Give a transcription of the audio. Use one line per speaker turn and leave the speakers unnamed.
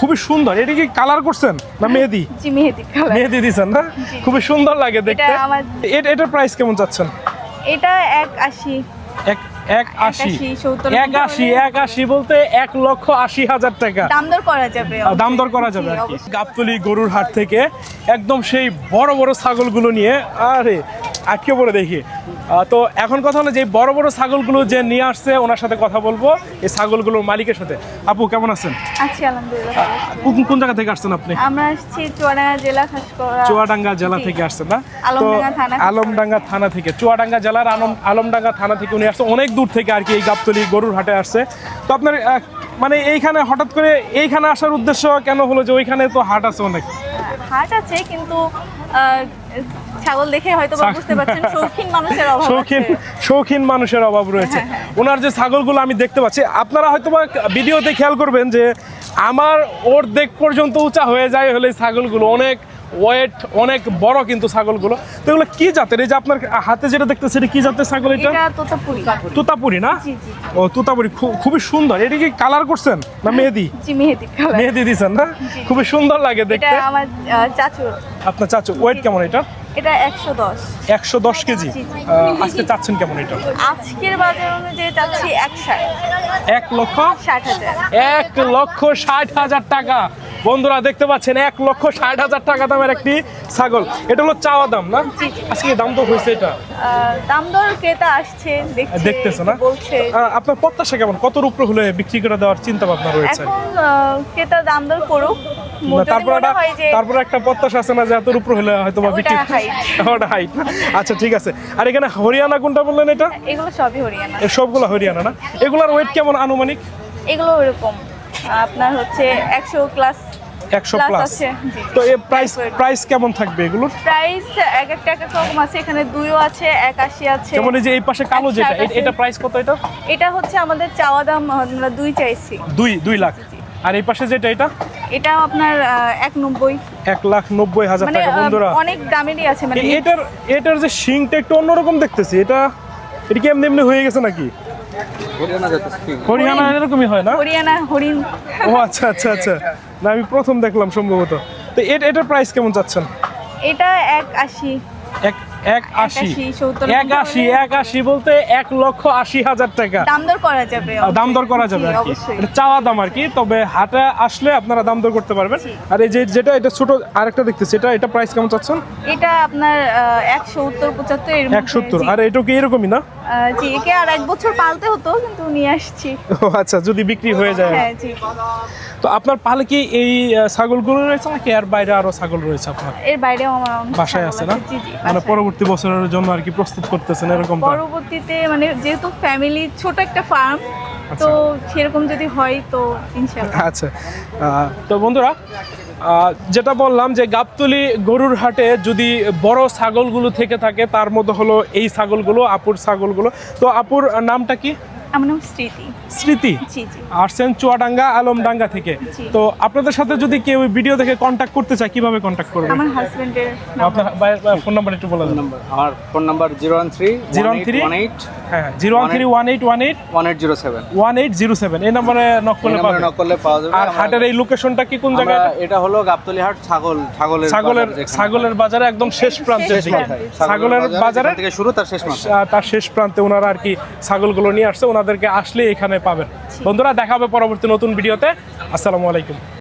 খুবই সুন্দর। এটা কি কালার করছেন না মেহেদি?
জি মেহেদি কালার
মেহেদি দিছেন না? খুবই সুন্দর লাগে দেখতে।
এটা
এটার প্রাইস কেমন চাচ্ছেন?
এটা এক আশি।
এক এক আশি।
আশি,
এক আশি এক আশি বলতে এক লক্ষ আশি হাজার টাকা।
দাম দর করা যাবে
আহ, করা যাবে আর কি। গাবতলি গরুর হাট থেকে একদম সেই বড় বড় ছাগলগুলো নিয়ে আরে আটকে পড়ে দেখি। তো এখন কথা হলো যে বড় বড় ছাগলগুলো যে নিয়ে আসছে ওনার সাথে কথা বলব এই ছাগলগুলোর মালিকের সাথে। আপু কেমন আছেন?
আছি আলহামদুলিল্লাহ
কোন কোন জায়গা থেকে আসছেন আপনি?
আমরা আসছি চুয়াডাঙ্গা জেলা খাসকরা
চুয়াডাঙ্গা জেলা থেকে। আসছেন না? তো
আলমডাঙ্গা থানা থেকে।
আলমডাঙ্গা থানা থেকে। চুয়াডাঙ্গা জেলার আলম আলমডাঙ্গা থানা থেকে উনি আসছে। অনেক দূর থেকে আর কি এই গাবতলি গরুর হাটে আসছে। তো আপনার মানে এইখানে হঠাৎ করে এইখানে আসার উদ্দেশ্য কেন হলো যে ওইখানে তো হাট আছে অনেক?
হাট আছে কিন্তু ছাগল দেখে হয়তো বুঝতে পারছেন শৌখিন মানুষের অভাব
শৌখিন শৌখিন মানুষের অভাব রয়েছে। ওনার যে ছাগলগুলো আমি দেখতে পাচ্ছি আপনারা হয়তো ভিডিওতে খেয়াল করবেন যে আমার ওর দেখ পর্যন্ত উঁচা হয়ে যায় হলে ছাগলগুলো। অনেক ওয়েট অনেক বড় কিন্তু ছাগলগুলো। তো এগুলো কি জাতের? এই যে আপনার হাতে যেটা দেখতেছে এটা কি জাতের ছাগল এটা?
এটা তোতাপুরি।
তুতাপুরি না? ও তুতাপুরি। খুবই সুন্দর। এটা কি কালার করছেন না মেহেদি?
জি মেহেদি কালার
মেহেদি দিছেন না? খুবই সুন্দর লাগে
এটা
দেখতে।
আমার চাচুর
আপনার চাচু ওয়েট কেমন এটা
এটা একশো দশ।
একশো দশ কেজি?
জি, জি।
আজকে চাচ্ছেন কেমন এটা?
আজকের বাজার অনুযায়ী চাচ্ছি এক ষাট
এক লক্ষ
ষাট হাজার।
এক লক্ষ ষাট হাজার টাকা। বন্ধুরা দেখতে পাচ্ছেন এক লক্ষ ষাট হাজার টাকা দামের একটি ছাগল। এটা হলো চাওয়া দাম না? আজকে দাম তো হয়েছে এটা।
দাম দর ক্রেতা আসছে
দেখতেছে না? আপনার প্রত্যাশা কেমন? কত উপরে হলে বিক্রি করে দেওয়ার চিন্তা ভাবনা রয়েছে
ক্রেতা দাম দর করুক।
তারপর একটা তারপর একটা প্রত্যাশা আছে না যে এত উপরে হলে হয়তো বা বিক্রি ওটা হাইট আচ্ছা ঠিক আছে। আর এখানে হরিয়ানা কোনটা বললেন এটা?
এগুলো সবই হরিয়ানা।
সবগুলো হরিয়ানা না? এগুলার ওয়েট কেমন আনুমানিক?
এগুলো ওরকম। আপনার হচ্ছে একশো ক্লাস
একশো প্লাস
আছে,
তো এর প্রাইস প্রাইস কেমন থাকবে এগুলোর
প্রাইস এক একটা এক এক রকম আছে এখানে দুইও আছে একাশি আছে।
যেমন এই যে এই পাশে কালো যেটা এটা প্রাইস কত এটা?
এটা হচ্ছে আমাদের চাওয়া দাম আমরা দুই চাইছি।
দুই দুই লাখ। আর এই পাশে যেটা এটা?
এটা আপনার এক নব্বই
এক লাখ নব্বই হাজার
মানে
টাকা বন্ধুরা।
অনেক দামেরই আছে মানে
এটার এটার যে শিংটা একটু অন্যরকম দেখতেছি। এটা এটা কি এমনি এমনি হয়ে গেছে নাকি? হরিয়ানা এরকমই হয় না?
হরিয়ানা হরিণ।
ও আচ্ছা আচ্ছা আচ্ছা। না আমি প্রথম দেখলাম সম্ভবত। তো এট- এটার প্রাইস কেমন চাচ্ছেন?
এটা এক আশি।
এক এক আশি? এক আশি এক আশি বলতে এক লক্ষ আশি হাজার টাকা।
দাম দর করা যাবে
আহ, দাম দর করা যাবে আর কি। এটা চাওয়া দাম আর কি তবে হাটে আসলে আপনারা দাম দর করতে পারবেন। আর এই যে যেটা এটা ছোট আরেকটা দেখতেছি এটা এটা প্রাইস কেমন চাচ্ছেন?
এটা আপনার একশো উত্তর পঁচাত্তর এর
এক সত্তর আর এটা কি এরকমই না?
জি একে আর এক বছর পালতে হতো কিন্তু নিয়ে আসছি।
ও আচ্ছা যদি বিক্রি হয়ে যায়।
হ্যাঁ জি।
তো আপনার পালে কি এই ছাগলগুলো রয়েছে নাকি আর বাইরে আরও ছাগল রয়েছে আপনার?
এর বাইরেও আমার
বাসায় আছে না? মানে পরবর্তী বছরের জন্য আর কি প্রস্তুত করতেছেন এরকম
পরবর্তীতে মানে যেহেতু ফ্যামিলি ছোট একটা ফার্ম তো সেরকম যদি হয় তো ইনশাআল্লাহ।
আচ্ছা। তো বন্ধুরা যেটা বললাম যে গাবতলি গরুর হাটে যদি বড় ছাগলগুলো থেকে থাকে তার মধ্যে হলো এই ছাগলগুলো আপুর ছাগলগুলো। তো আপুর নামটা কি?
আমার নাম স্মৃতি।
স্মৃতি?
জি জি।
আসছেন চুয়াডাঙ্গা আলমডাঙ্গা থেকে। তো আপনাদের সাথে যদি কেউ ভিডিও দেখে কন্ট্যাক্ট করতে চায় কীভাবে কন্ট্যাক্ট করবে?
আমার হাজবেন্ডের
আপনার ফোন নাম্বার একটু বলে দেন।
নাম্বার আমার phone number zero one three
013?
One eight
হ্যাঁ zero one three one eight one eight
one eight zero seven
one eight zero seven. এই নাম্বারে নক করলে
নাম্বারে নক করলে পাওয়া যাবে।
আর হাটের এই লোকেশনটা কি কোন জায়গায়
এটা হলো গাবতলি হাট ছাগল ছাগলের
ছাগলের ছাগলের বাজারে একদম শেষ প্রান্তের
শেষ প্রান্তে।
ছাগলের বাজারে
থেকে শুরু তার শেষ
তার শেষ প্রান্তে ওনারা আর কি ছাগলগুলো নিয়ে আসছে। ওনাদেরকে আসলে এখানে পাবেন। বন্ধুরা দেখা হবে পরবর্তী নতুন ভিডিওতে। আসসালামু আলাইকুম।